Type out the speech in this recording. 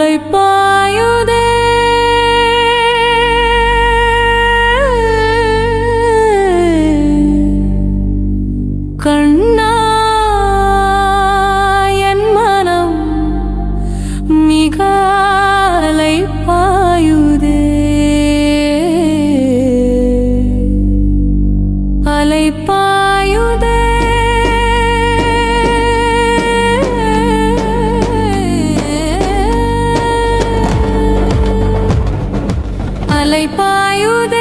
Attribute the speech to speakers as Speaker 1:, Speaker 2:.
Speaker 1: மலை பாயுதே கண்ணா என் மனம் மிக அலை பாயுதே அலை பாயுதே அலை பாயுத.